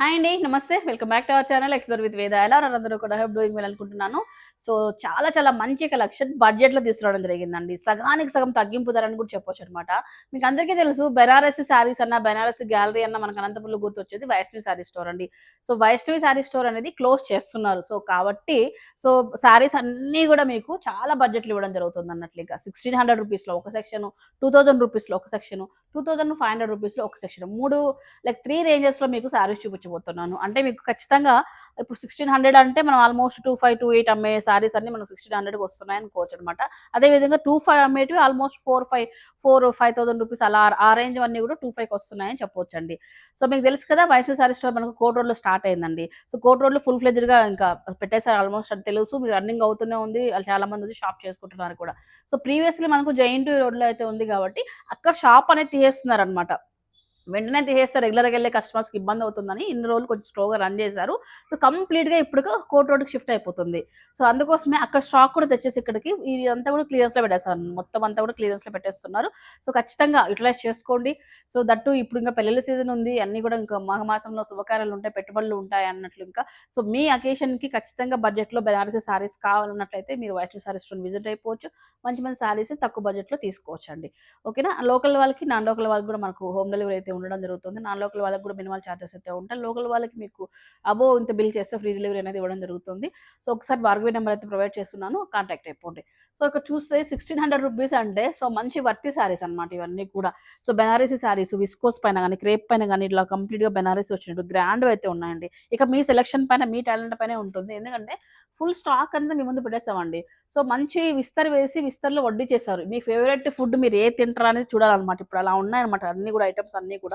Hi అండి నమస్తే. Welcome back to our channel explore with Veda. ఎలా అందరూ కూడా? హెల్ప్ డూయింగ్ వెల్ అనుకుంటున్నాను. సో చాలా చాలా మంచి కలెక్షన్ బడ్జెట్లో తీసుకురావడం జరిగిందండి. సగానికి సగం తగ్గింపు ధర అని కూడా చెప్పొచ్చు అనమాట మీకు అందరికీ తెలుసు బెనారసి శారీస్ అన్న బెనారసి గ్యాలరీ అన్న మనకు అనంతపురంలో గుర్తొచ్చేది వైష్ణవి శారీ స్టోర్ అండి. సో వైష్ణవి శారీ స్టోర్ అనేది క్లోజ్ చేస్తున్నారు. సో కాబట్టి సో శారీస్ అన్నీ కూడా మీకు చాలా బడ్జెట్లు ఇవ్వడం జరుగుతుంది అన్నట్లు. ఇంకా సిక్స్టీన్ హండ్రెడ్ రూపీస్లో ఒక సెక్షన్ టూ థౌజండ్ రూపీస్లో ఒక section two thousand five hundred రూపీస్లో ఒక సెక్షన్ మూడు లైక్ త్రీ రేంజెస్లో మీకు శారీస్ చూపించబోతున్నాను అంటే మీకు ఖచ్చితంగా ఇప్పుడు సిక్స్టీన్ హండ్రెడ్ అంటే మనం almost two five two eight అమ్మే శారీస్ అన్ని మనం సిక్స్టీన్ హండ్రెడ్కి వస్తున్నాయి అనుకోవచ్చు అనమాట అదేవిధంగా two five అమ్మేటివి almost four five four five thousand rupees అలా ఆ రేంజ్ అన్నీ కూడా టూ ఫైవ్కి వస్తున్నాయని చెప్పొచ్చు అండి సో మీకు తెలుసు కదా వైష్ణవి శారీ స్టోర్ మనకు కోట్ రోడ్లో స్టార్ట్ అయిందండి. సో కోట్ రోడ్లో ఫుల్ ఫ్లెజ్డ్గా ఇంకా పెట్టేశారు ఆల్మోస్ట్ అది తెలుసు మీకు రన్నింగ్ అవుతూనే ఉంది చాలా మంది వచ్చి షాప్ చేసుకుంటున్నారు కూడా. సో ప్రీవియస్లీ మనకు జైంట్ రోడ్లో అయితే ఉంది కాబట్టి అక్కడ షాప్ అనేది తీసేస్తున్నారు అనమాట వెంటనే తీసేస్తే రెగ్యులర్గా వెళ్ళే కస్టమర్స్కి ఇబ్బంది అవుతుందని ఇన్ని రోజులు కొంచెం స్లోగా రన్ చేశారు. సో కంప్లీట్గా ఇప్పుడు కోట్ రోడ్కి షిఫ్ట్ అయిపోతుంది. సో అందుకోసమే అక్కడ స్టాక్ కూడా తెచ్చేసి ఇక్కడికి ఇదంతా కూడా క్లియర్స్లో పెట్టేస్తారు మొత్తం అంతా కూడా క్లియర్స్లో పెట్టేస్తున్నారు. సో ఖచ్చితంగా యూటిలైజ్ చేసుకోండి. సో దట్టు ఇప్పుడు ఇంకా పెళ్ళిళ్ళ సీజన్ ఉంది. అన్నీ కూడా ఇంకా మాఘమాసంలో శుభకార్యాలు ఉంటాయి పెట్టుబడులు ఉంటాయి అన్నట్లు ఇంకా. సో మీ అకేషన్కి ఖచ్చితంగా బడ్జెట్లో బెనారసీ సారీస్ కావాలన్నట్లయితే మీరు వైష్ణవ్ సారీస్ స్టోర్ విజిట్ అయిపోవచ్చు. మంచి మంచి సారీస్ తక్కువ బడ్జెట్లో తీసుకోవచ్చు అండి ఓకేనా లోకల్ వాళ్ళకి నాన్ లోకల్ వాళ్ళకి కూడా మనకు హోమ్ డెలివరీ అయితే ఉండడం జరుగుతుంది. నాన్ లోకల్ వాళ్ళకి కూడా మినిమల్ ఛార్జెస్ అయితే ఉంటాయి. లోకల్ వాళ్ళకి మీకు అబో ఇంత బిల్ చేస్తే ఫ్రీ డెలివరీ అనేది ఇవ్వడం జరుగుతుంది. సో ఒకసారి భార్గవి నెంబర్ అయితే ప్రొవైడ్ చేస్తున్నాను. కాంటాక్ట్ అయిపోండి. సో ఇక్కడ చూస్తే సిక్స్టీన్ హండ్రెడ్ రూపీస్ అంటే సో మంచి వర్తి శారీస్ అనమాట ఇవన్నీ కూడా. సో బెనారసీ శారీస్ విస్కోస్ పైన కానీ క్రేప్ పైన కానీ ఇట్లా కంప్లీట్గా బెనారసీ వచ్చినట్టు గ్రాండ్ అయితే ఉన్నాయండి. ఇక మీ సెలెక్షన్ పైన మీ టాలెంట్ పైన ఉంటుంది. ఎందుకంటే ఫుల్ స్టాక్ అనేది మీ ముందు పెట్టేస్తామండి. సో మంచి విస్తర్ వేసి విస్తర్లో వడ్డీ చేస్తారు. మీ ఫేవరెట్ ఫుడ్ మీరు ఏ తింటారా అనేది చూడాలన్నమాట. ఇప్పుడు అలా ఉన్నాయన్నమాట. అన్ని కూడా ఐటమ్స్ అన్నీ కూడా.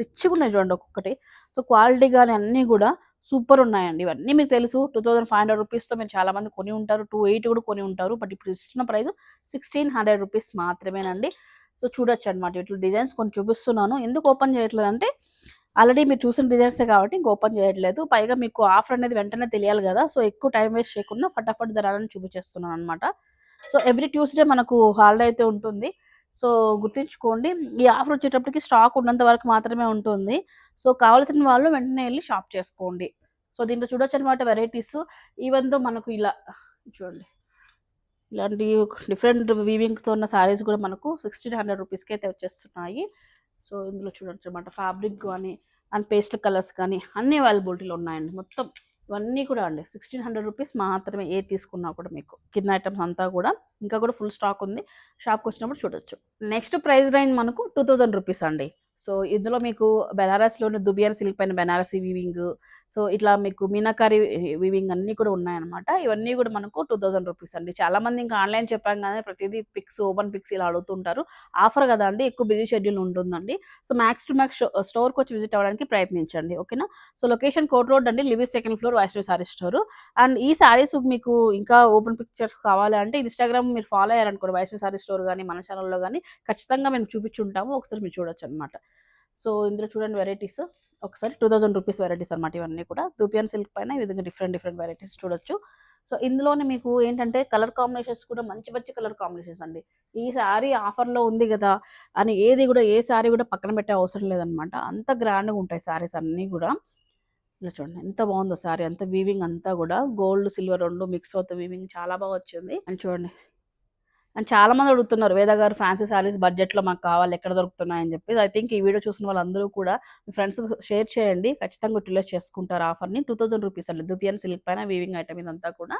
రిచ్గా ఉన్నాయి చూడండి ఒక్కొక్కటి. సో క్వాలిటీ కానీ అన్నీ కూడా సూపర్ ఉన్నాయండి. ఇవన్నీ మీకు తెలుసు టూ థౌసండ్ ఫైవ్ హండ్రెడ్ రూపీస్తో మీరు చాలా మంది కొని ఉంటారు టూ ఎయిట్ కూడా కొని ఉంటారు. బట్ ఇప్పుడు ఇస్తున్న ప్రైస్ సిక్స్టీన్ హండ్రెడ్ రూపీస్ మాత్రమేనండి. సో చూడొచ్చు అనమాట ఇట్లా డిజైన్స్ కొన్ని చూపిస్తున్నాను. ఎందుకు ఓపెన్ చేయట్లేదు అంటే ఆల్రెడీ మీరు చూసిన డిజైన్సే కాబట్టి ఇంక ఓపెన్ చేయట్లేదు. పైగా మీకు ఆఫర్ అనేది వెంటనే తెలియాలి కదా. సో ఎక్కువ టైం వేస్ట్ చేయకుండా ఫటాఫట్ ధరలను చూపించేస్తున్నాను అనమాట సో ఎవ్రీ ట్యూస్డే మనకు హాలిడే అయితే ఉంటుంది. సో గుర్తుంచుకోండి ఈ ఆఫర్ వచ్చేటప్పటికి స్టాక్ ఉన్నంత వరకు మాత్రమే ఉంటుంది. సో కావాల్సిన వాళ్ళు వెంటనే వెళ్ళి షాప్ చేసుకోండి. సో దీంట్లో చూడొచ్చు అనమాట వెరైటీస్. ఈవెన్ దో మనకు ఇలా చూడండి. ఇలాంటి డిఫరెంట్ వీవింగ్తో ఉన్న శారీస్ కూడా మనకు సిక్స్టీన్ హండ్రెడ్ రూపీస్కి అయితే వచ్చేస్తున్నాయి. సో ఇందులో చూడొచ్చు అనమాట ఫ్యాబ్రిక్ కానీ అండ్ పేస్ట్ కలర్స్ కానీ అన్ని అవైలబిలిటీలో ఉన్నాయండి. మొత్తం ఇవన్నీ కూడా అండి. సిక్స్టీన్ హండ్రెడ్ రూపీస్ మాత్రమే ఏ తీసుకున్నా కూడా మీకు. కింద ఐటమ్స్ అంతా కూడా. ఇంకా కూడా ఫుల్ స్టాక్ ఉంది. షాప్కి వచ్చినప్పుడు చూడొచ్చు. నెక్స్ట్ ప్రైస్ రేంజ్ మనకు టూ థౌజండ్ రూపీస్ అండి. సో ఇందులో మీకు బెనారస్లోని దుబియన్ సిల్క్ పైన బెనారసీ వీవింగ్ సో ఇట్లా మీకు మీనాకారి వివింగ్ అన్నీ కూడా ఉన్నాయన్నమాట. ఇవన్నీ కూడా మనకు టూ థౌజండ్ రూపీస్ అండి. చాలా మంది ఇంకా ఆన్లైన్ చెప్పాం కానీ ప్రతిదీ పిక్స్ ఓపెన్ పిక్స్ ఇలా అడుగుతుంటారు ఆఫర్ కదా అండి ఎక్కువ బిజీ షెడ్యూల్ ఉంటుందండి. సో మ్యాక్స్ టు మ్యాక్స్ స్టోర్కి వచ్చి విజిట్ అవ్వడానికి ప్రయత్నించండి ఓకేనా? సో లొకేషన్ కోట్ రోడ్ అండి Levi's second floor Vaishnavi saree store. And ఈ సారీస్ మీకు ఇంకా ఓపెన్ పిక్చర్స్ కావాలంటే ఇన్స్టాగ్రామ్ మీరు ఫాలో అయ్యారనుకోండి వైష్ణవి సారీ స్టోర్ కానీ మన ఛానల్లో కానీ ఖచ్చితంగా మేము చూపించుంటాము ఒకసారి మీరు చూడొచ్చు అనమాట సో ఇందులో చూడండి వెరైటీస్. ఒకసారి టూ థౌజండ్ రూపీస్ వెరైటీస్ అనమాట ఇవన్నీ కూడా. దూపియన్ సిల్క్ పైన ఈ విధంగా డిఫరెంట్ డిఫరెంట్ వెరైటీస్ చూడొచ్చు. సో ఇందులోనే మీకు ఏంటంటే కలర్ కాంబినేషన్స్ కూడా మంచి మంచి కలర్ కాంబినేషన్స్ అండి. ఈ శారీ ఆఫర్లో ఉంది కదా అని ఏది కూడా ఏ శారీ కూడా పక్కన పెట్టే అవసరం లేదనమాట అంత గ్రాండ్గా ఉంటాయి శారీస్ అన్నీ కూడా. ఇలా చూడండి ఎంత బాగుందో శారీ అంత వీవింగ్ అంతా కూడా. గోల్డ్ సిల్వర్ రెండు మిక్స్ అవుతా వీవింగ్ చాలా బాగా వచ్చింది. అని చూడండి అండ్ చాలామంది అడుగుతున్నారు వేద గారు ఫ్యాన్సీ శారీస్ బడ్జెట్లో మాకు కావాలి ఎక్కడ దొరుకుతున్నాయని చెప్పి. ఐ థింక్ ఈ వీడియో చూసిన వాళ్ళందరూ కూడా మీ ఫ్రెండ్స్ షేర్ చేయండి. ఖచ్చితంగా యూటిలైజ్ చేసుకుంటారు ఆఫర్ని టూ థౌసండ్ రూపీస్ అండి. దుపియన్ సిల్క్ పైన వీవింగ్ ఐటమ్ ఇదంతా కూడా.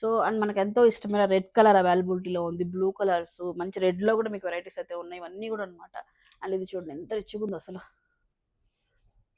సో అండ్ మనకు ఎంతో ఇష్టమైన రెడ్ కలర్ అవైలబిలిటీలో ఉంది. బ్లూ కలర్స్ మంచి రెడ్లో కూడా మీకు వెరైటీస్ అయితే ఉన్నాయి. ఇవన్నీ కూడా అనమాట అండ్ ఇది చూడండి ఎంత రిచ్గా ఉందో అసలు.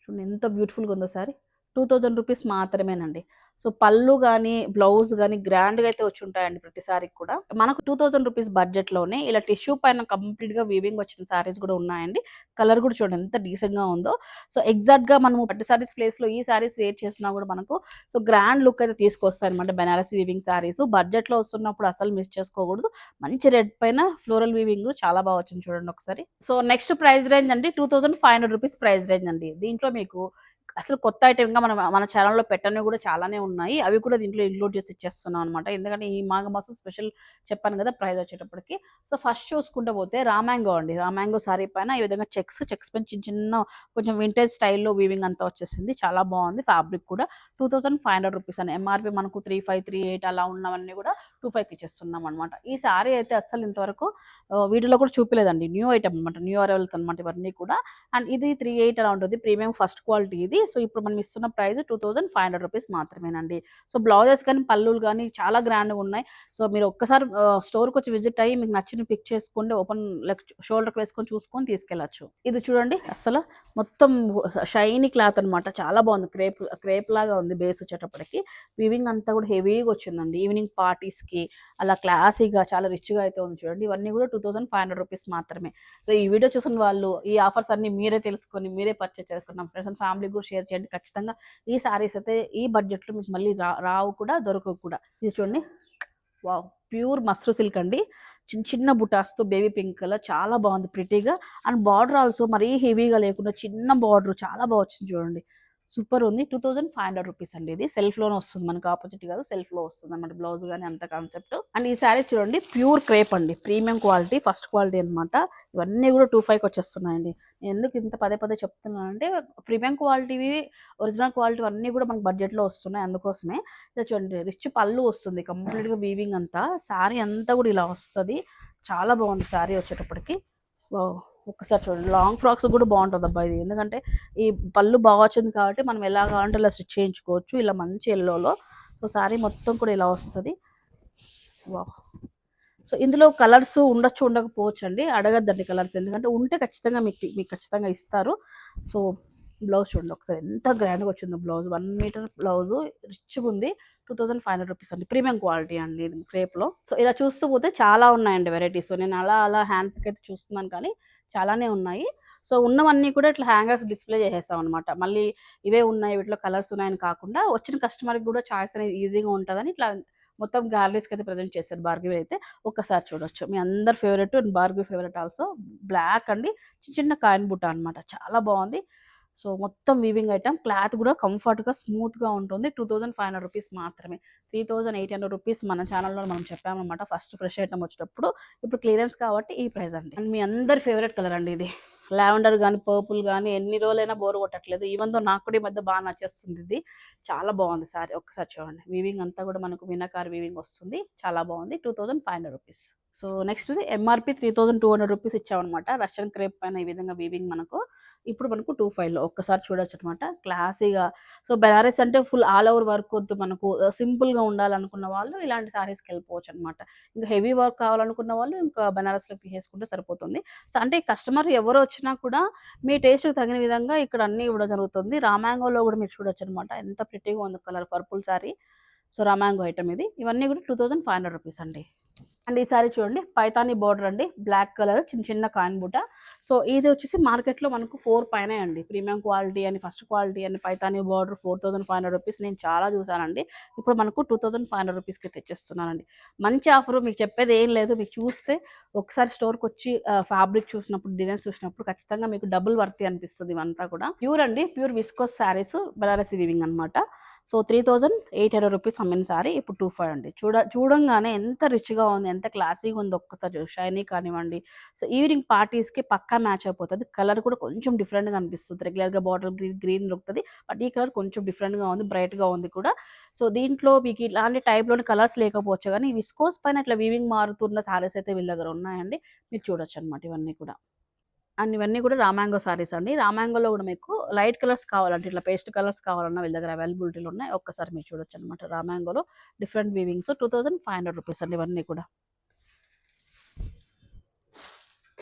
చూడండి ఎంత బ్యూటిఫుల్గా ఉందో సారీ టూ థౌజండ్ రూపీస్ మాత్రమేనండి. సో పళ్ళు కానీ బ్లౌజ్ కానీ గ్రాండ్గా అయితే వచ్చి ఉంటాయండి ప్రతిసారికి కూడా. మనకు టూ థౌజండ్ రూపీస్ బడ్జెట్లోనే ఇలా టిష్యూ పైన కంప్లీట్గా వీవింగ్ వచ్చిన సారీస్ కూడా ఉన్నాయండి. కలర్ కూడా చూడండి ఎంత డీసెంట్గా ఉందో. సో ఎగ్జాక్ట్గా మనము పట్టు సారీస్ ప్లేస్లో ఈ సారీస్ వేర్ చేసినా కూడా మనకు సో గ్రాండ్ లుక్ అయితే తీసుకొస్తాయి అనమాట బెనారసి వీవింగ్ సారీస్ బడ్జెట్లో వస్తున్నప్పుడు అసలు మిస్ చేసుకోకూడదు. మంచి రెడ్ పైన ఫ్లోరల్ వీవింగ్ చాలా బాగా వచ్చింది చూడండి ఒకసారి. సో నెక్స్ట్ ప్రైస్ రేంజ్ అండి two thousand five hundred rupees price range అండి. దీంట్లో మీకు అసలు కొత్త ఐటెంగా మనం మన ఛానల్లో పెట్టనివి కూడా చాలానే ఉన్నాయి. అవి కూడా దీంట్లో ఇంక్లూడ్ చేసి ఇచ్చేస్తున్నాం అనమాట ఎందుకంటే ఈ మాఘ మాసం స్పెషల్ చెప్పాను కదా ప్రైజ్ వచ్చేటప్పటికి. సో ఫస్ట్ చూసుకుంటే పోతే రామాంగో అండి. రామాంగో సారీ పైన ఈ విధంగా చెక్స్ చెక్స్ పైన చిన్న చిన్న కొంచెం వింటేజ్ స్టైల్లో వీవింగ్ అంతా వచ్చేసింది. చాలా బాగుంది. ఫ్యాబ్రిక్ కూడా two thousand five hundred rupees అని. ఎంఆర్పి మనకు త్రీ ఫైవ్ త్రీ ఎయిట్ అలా ఉన్నవన్నీ కూడా టూ ఫైవ్కి ఇచ్చేస్తున్నాం అనమాట ఈ సారీ అయితే అసలు ఇంతవరకు వీడియోలో కూడా చూపించలేదండి న్యూ ఐటమ్ అనమాట న్యూ అరైవల్స్ అనమాట ఇవన్నీ కూడా. అండ్ ఇది త్రీ ఎయిట్ అలా ఉంటుంది. ప్రీమియం ఫస్ట్ క్వాలిటీ ఇది. సో ఇప్పుడు మనం ఇస్తున్న price two thousand five hundred rupees మాత్రమేనండి. సో బ్లౌజెస్ కానీ పళ్ళులు కానీ చాలా గ్రాండ్గా ఉన్నాయి. సో మీరు ఒక్కసారి స్టోర్కి వచ్చి విజిట్ అయ్యి మీకు నచ్చిన పిక్ చేసుకోండి ఓపెన్ లైక్ షోల్డర్కి వేసుకొని చూసుకొని తీసుకెళ్ళచ్చు. ఇది చూడండి అసలు మొత్తం షైనీ క్లాత్ అన్నమాట. చాలా బాగుంది. క్రేప్ క్రేప్ లాగా ఉంది బేస్ వచ్చేటప్పటికి. వివింగ్ అంతా కూడా హెవీగా వచ్చిందండి. ఈవినింగ్ పార్టీస్కి అలా క్లాసీగా చాలా రిచ్గా అయితే ఉంది చూడండి. ఇవన్నీ కూడా two thousand five hundred rupees మాత్రమే. సో ఈ వీడియో చూసిన వాళ్ళు ఈ ఆఫర్స్ అన్ని మీరే తెలుసుకొని మీరే పర్చేస్ చేసుకున్నాం ఫ్రెండ్స్ అండ్ ఫ్యామిలీ కూడా షేర్ చేయండి ఖచ్చితంగా. ఈ సారీస్ అయితే ఈ బడ్జెట్లో మీకు మళ్ళీ రా రావు కూడా దొరకవు కూడా. ఇది చూడండి. వావ్! ప్యూర్ మస్రు సిల్క్ అండి. చిన్న చిన్న బుటాస్తో బేబీ పింక్ కలర్. చాలా బాగుంది. ప్రిటీగా. అండ్ బార్డర్ ఆల్సో మరీ హెవీగా లేకుండా చిన్న బార్డర్. చాలా బాగా వచ్చింది చూడండి. సూపర్ ఉంది. Two thousand five hundred rupees అండి ఇది. సెల్ఫ్లోనే వస్తుంది మనకు ఆపోజిట్ కాదు సెల్ఫ్లో వస్తుంది అనమాట బ్లౌజ్ కానీ అంత కాన్సెప్ట్ అండ్ ఈ శారీ చూడండి ప్యూర్ క్రేప్ అండి. ప్రీమియం క్వాలిటీ ఫస్ట్ క్వాలిటీ అనమాట ఇవన్నీ కూడా టూ ఫైవ్కి వచ్చేస్తున్నాయండి. నేను ఎందుకు ఇంత పదే పదే చెప్తున్నానంటే ప్రీమియం క్వాలిటీవి ఒరిజినల్ క్వాలిటీ అన్నీ కూడా మనకు బడ్జెట్లో వస్తున్నాయి అందుకోసమే. చూడండి రిచ్ పళ్ళు వస్తుంది. కంప్లీట్గా వీవింగ్ అంతా. శారీ అంతా కూడా ఇలా వస్తుంది. చాలా బాగుంది శారీ వచ్చేటప్పటికి. ఒకసారి చూడండి. లాంగ్ ఫ్రాక్స్ కూడా బాగుంటుంది అబ్బా ఇది. ఎందుకంటే ఈ పళ్ళు బాగా వచ్చింది కాబట్టి మనం ఎలా కావాలంటే ఇలా స్టిచ్ చేయించుకోవచ్చు. ఇలా మంచి ఎల్లోలో సో శారీ మొత్తం కూడా ఇలా వస్తుంది. వావ్ సో ఇందులో కలర్స్ ఉండొచ్చు ఉండకపోవచ్చు అండి అడగద్దండి కలర్స్ ఎందుకంటే ఉంటే ఖచ్చితంగా మీకు మీకు ఖచ్చితంగా ఇస్తారు. సో బ్లౌజ్ చూడండి. ఒకసారి ఎంత గ్రాండ్గా వచ్చిందో బ్లౌజ్ వన్ మీటర్ బ్లౌజ్ రిచ్గా ఉంది. Two thousand five hundred rupees అండి. ప్రీమియం క్వాలిటీ అండి ఇది క్రేప్లో. సో ఇలా చూస్తూ పోతే చాలా ఉన్నాయండి వెరైటీస్. నేను అలా అలా హ్యాండ్ పిక్ అయితే చూస్తున్నాను కానీ చాలానే ఉన్నాయి. సో ఉన్నవన్నీ కూడా ఇట్లా హ్యాంగర్స్ డిస్ప్లే చేసేస్తాం అనమాట మళ్ళీ ఇవే ఉన్నాయి వీటిలో కలర్స్ ఉన్నాయని కాకుండా వచ్చిన కస్టమర్కి కూడా చాయిస్ అనేది ఈజీగా ఉంటుందని ఇట్లా మొత్తం గ్యాలరీస్కి అయితే ప్రజెంట్ చేశారు బార్గీ అయితే. ఒక్కసారి చూడొచ్చు. మీ అందరు ఫేవరెట్ అండ్ బార్గీ ఫేవరెట్ ఆల్సో. బ్లాక్ అండి చిన్న చిన్న కాయిన్ బుట్ట అనమాట చాలా బాగుంది. సో మొత్తం వీవింగ్ ఐటమ్ క్లాత్ కూడా కంఫర్ట్గా స్మూత్గా ఉంటుంది. Two thousand five hundred rupees మాత్రమే. Three thousand eight hundred rupees మన ఛానల్లో మనం చెప్పామన్నమాట ఫస్ట్ ఫ్రెష్ ఐటమ్ వచ్చేటప్పుడు. ఇప్పుడు క్లియరెన్స్ కాబట్టి ఈ ప్రైస్ అండి. అండ్ మీ అందరి ఫేవరెట్ కలర్ అండి ఇది. లావెండర్ కానీ పర్పుల్ కానీ ఎన్ని రోజులైనా బోర్ కొట్టట్లేదు. ఈవెన్తో నాకు కూడా ఈ మధ్య బాగా నచ్చేస్తుంది ఇది. చాలా బాగుంది సారీ ఒక్కసారి చూడండి. వీవింగ్ అంతా కూడా మనకు వినకార్ వీవింగ్ వస్తుంది. చాలా బాగుంది. Two thousand five hundred rupees so next MRP three thousand two hundred rupees ఇచ్చామన్నమాట. Russian crepe పైన ఈ విధంగా వీవింగ్ మనకు. ఇప్పుడు మనకు టూ ఫైవ్లో ఒక్కసారి చూడొచ్చు అనమాట క్లాసీగా సో బెనారస్ అంటే ఫుల్ ఆల్ ఓవర్ వర్క్ వద్దు మనకు. సింపుల్గా ఉండాలనుకున్న వాళ్ళు ఇలాంటి సారీస్కి వెళ్ళిపోవచ్చు అనమాట ఇంకా హెవీ వర్క్ కావాలనుకున్న వాళ్ళు ఇంకా బెనారస్లో వేసుకుంటే సరిపోతుంది. సో అంటే కస్టమర్ ఎవరు వచ్చినా కూడా మీ టేస్ట్ తగిన విధంగా ఇక్కడ అన్ని ఇవ్వడం జరుగుతుంది. రామాంగోలో కూడా మీరు చూడొచ్చు అనమాట ఎంత ప్రిటీగా ఉంది కలర్ పర్పుల్ సారీ సో రామాంగో ఐటమ్ ఇది. ఇవన్నీ కూడా two thousand five hundred rupees అండి. అండ్ ఈ చూడండి పైతాని బోర్డర్ అండి బ్లాక్ కలర్ చిన్న చిన్న కాయిన్ బుట్ట సో ఇది వచ్చేసి మార్కెట్లో మనకు ఫోర్ పైన అండి. ప్రీమియం క్వాలిటీ అని ఫస్ట్ క్వాలిటీ అని Paithani border four thousand five hundred rupees నేను చాలా చూసానండి. ఇప్పుడు మనకు టూ థౌసండ్ ఫైవ్ హండ్రెడ్ రూపీస్కి తెచ్చేస్తున్నానండి. మంచి ఆఫర్ మీకు చెప్పేది ఏం లేదు. మీకు చూస్తే ఒకసారి స్టోర్కి వచ్చి ఫ్యాబ్రిక్ చూసినప్పుడు డిజైన్స్ చూసినప్పుడు ఖచ్చితంగా మీకు డబుల్ వర్తి అనిపిస్తుంది ఇవంతా కూడా. ప్యూర్ అండి pure viscose sarees Banarasi weaving అనమాట so three thousand eight hundred rupees అమ్మిన సారీ ఇప్పుడు టూ ఫైవ్ అండి చూడ చూడంగానే ఎంత రిచ్గా ఉంది ఎంత క్లాసీగా ఉంది ఒక్కసారి షైనీ కానివ్వండి. సో ఈవినింగ్ పార్టీస్కి పక్కా మ్యాచ్ అయిపోతుంది. కలర్ కూడా కొంచెం డిఫరెంట్గా అనిపిస్తుంది. రెగ్యులర్గా బాటిల్ గ్రీన్ గ్రీన్ దొరుకుతుంది. బట్ ఈ కలర్ కొంచెం డిఫరెంట్గా ఉంది బ్రైట్గా ఉంది కూడా. సో దీంట్లో మీకు ఇలాంటి టైప్లోని కలర్స్ లేకపోవచ్చు. కానీ విస్కోస్ పైన ఇట్లా వీవింగ్ మారుతున్న శారీస్ అయితే వీళ్ళ దగ్గర ఉన్నాయండి. మీరు చూడొచ్చు అనమాట ఇవన్నీ కూడా. అండ్ ఇవన్నీ కూడా రామాంగో సారీస్ అండి. రామాంగోలో కూడా మీకు లైట్ కలర్స్ కావాలంటే ఇట్లా పేస్ట్ కలర్స్ కావాలన్నా వీళ్ళ దగ్గర అవైలబిలిటీలు ఉన్నాయి. ఒక్కసారి మీరు చూడొచ్చు అనమాట రామాంగోలో. Different weavings. Two thousand five hundred rupees అండి ఇవన్నీ కూడా.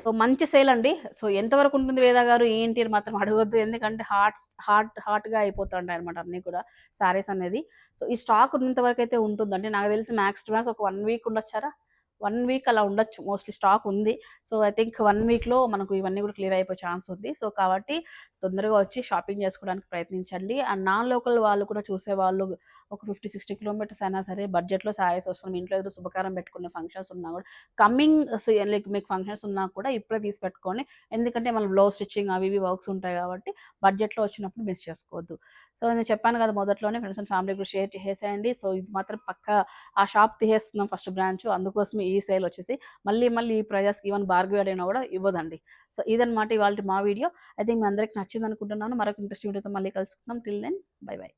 సో మంచి సేల్ అండి. సో ఎంతవరకు ఉంటుంది వేద గారు ఏంటి అని మాత్రం అడగొద్దు. ఎందుకంటే హాట్ హాట్ హాట్గా అయిపోతుంటాయి అనమాట అన్నీ కూడా శారీస్ అనేది. సో ఈ స్టాక్ ఉన్నంత వరకు అయితే ఉంటుందండి. నాకు తెలిసి మ్యాక్స్ టు మ్యాక్స్ ఒక వన్ వీక్ ఉండొచ్చారా? వన్ వీక్ అలా ఉండొచ్చు. మోస్ట్లీ స్టాక్ ఉంది. సో ఐ థింక్ వన్ వీక్లో మనకు ఇవన్నీ కూడా క్లియర్ అయిపోయే ఛాన్స్ ఉంది. సో కాబట్టి తొందరగా వచ్చి షాపింగ్ చేసుకోవడానికి ప్రయత్నించండి. అండ్ నాన్ లోకల్ వాళ్ళు కూడా చూసే వాళ్ళు ఒక ఫిఫ్టీ సిక్స్టీ కిలోమీటర్స్ అయినా సరే బడ్జెట్లో సారీస్ వస్తున్నాం ఇంట్లో ఏదో శుభకారం పెట్టుకునే ఫంక్షన్స్ ఉన్నా కూడా కమ్మింగ్ లైక్ మీకు ఫంక్షన్స్ ఉన్నా కూడా ఇప్పుడే తీసి పెట్టుకోండి ఎందుకంటే మన బ్లౌజ్ స్టిచ్చింగ్ అవి ఇవి వర్క్స్ ఉంటాయి కాబట్టి బడ్జెట్లో వచ్చినప్పుడు మిస్ చేసుకోవద్దు. సో నేను చెప్పాను కదా మొదట్లోనే ఫ్రెండ్స్ అండ్ ఫ్యామిలీ కూడా షేర్ చేసేయండి. సో ఇది మాత్రం పక్క ఆ షాప్ తీసేస్తున్నాం ఫస్ట్ బ్రాంచ్. అందుకోసం ఈ ఈ సేల్ వచ్చేసి మళ్ళీ మళ్ళీ ఈ ప్రైజెస్కి ఈవెన్ బార్గెన్ అయినా కూడా ఇవ్వదండి. సో ఇదనమాట ఇవాళ మా వీడియో ఐ థింక్ మీ అందరికి నచ్చింది అనుకుంటున్నాను మరొక ఇంట్రెస్ట్ వీడియోతో మళ్ళీ కలుసుకుందాం. Till then by by